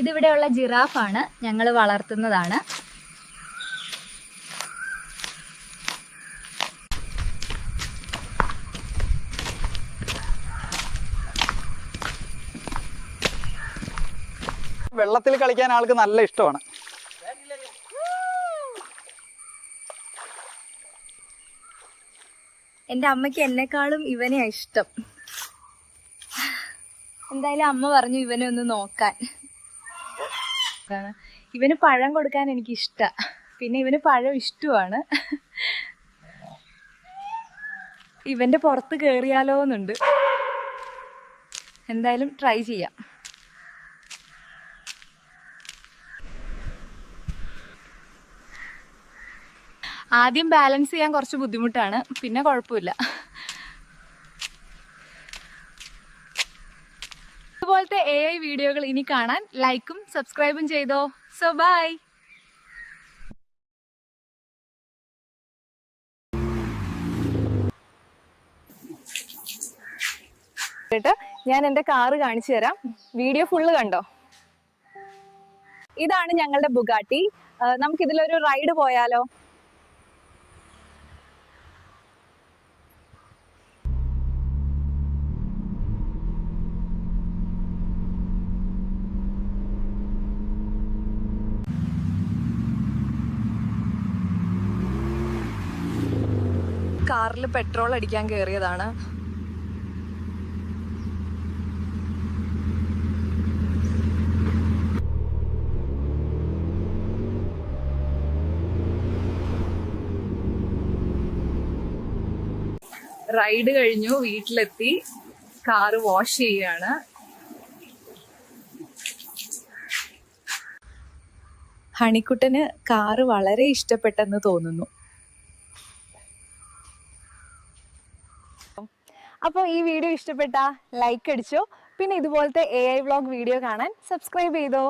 ഇതിവിടെയുള്ള ജിറാഫാണ് ഞങ്ങൾ വളർത്തുന്നതാണ്. വെള്ളത്തിൽ കളിക്കാൻ ആൾക്ക് നല്ല ഇഷ്ടമാണ്. എന്റെ അമ്മയ്ക്ക് എന്നെക്കാളും ഇവനെയാ ഇഷ്ടം. എന്തായാലും അമ്മ പറഞ്ഞു ഇവനെ ഒന്ന് നോക്കാൻ. ആണ്. ഇവന് പഴം കൊടുക്കാൻ എനിക്ക് ഇഷ്ട പിന്നെ ഇവന് പഴം ഇഷ്ടമാണ്. ഇവന്റെ പുറത്ത് കേറിയാലോ എന്നുണ്ട് എന്തായാലും ട്രൈ ചെയ്യാം. ആദ്യം ബാലൻസ് ചെയ്യാൻ കുറച്ച് ബുദ്ധിമുട്ടാണ്. പിന്നെ കുഴപ്പമില്ല. ഇതുപോലത്തെ എ ഐ വീഡിയോകൾ ഇനി കാണാൻ ലൈക്കും സബ്സ്ക്രൈബും ചെയ്തോ. സോ ബൈ ഞാൻ എന്റെ കാറ് കാണിച്ചു തരാം. വീഡിയോ ഫുള്ള് കണ്ടോ? ഇതാണ് ഞങ്ങളുടെ ബുഗാട്ടി നമുക്ക് ഇതിലൊരു റൈഡ് പോയാലോ? കാറിൽ പെട്രോൾ അടിക്കാൻ കയറിയതാണ് റൈഡ് കഴിഞ്ഞു വീട്ടിലെത്തി കാറ് വാഷ് ചെയ്യാണ്. ഹണിക്കുട്ടന് കാറ് വളരെ ഇഷ്ടപ്പെട്ടെന്ന് തോന്നുന്നു. അപ്പോൾ ഈ വീഡിയോ ഇഷ്ടപ്പെട്ടാൽ ലൈക്ക് അടിച്ചോ. പിന്നെ ഇതുപോലത്തെ എ ഐ വ്ളോഗ് വീഡിയോ കാണാൻ സബ്സ്ക്രൈബ് ചെയ്തോ.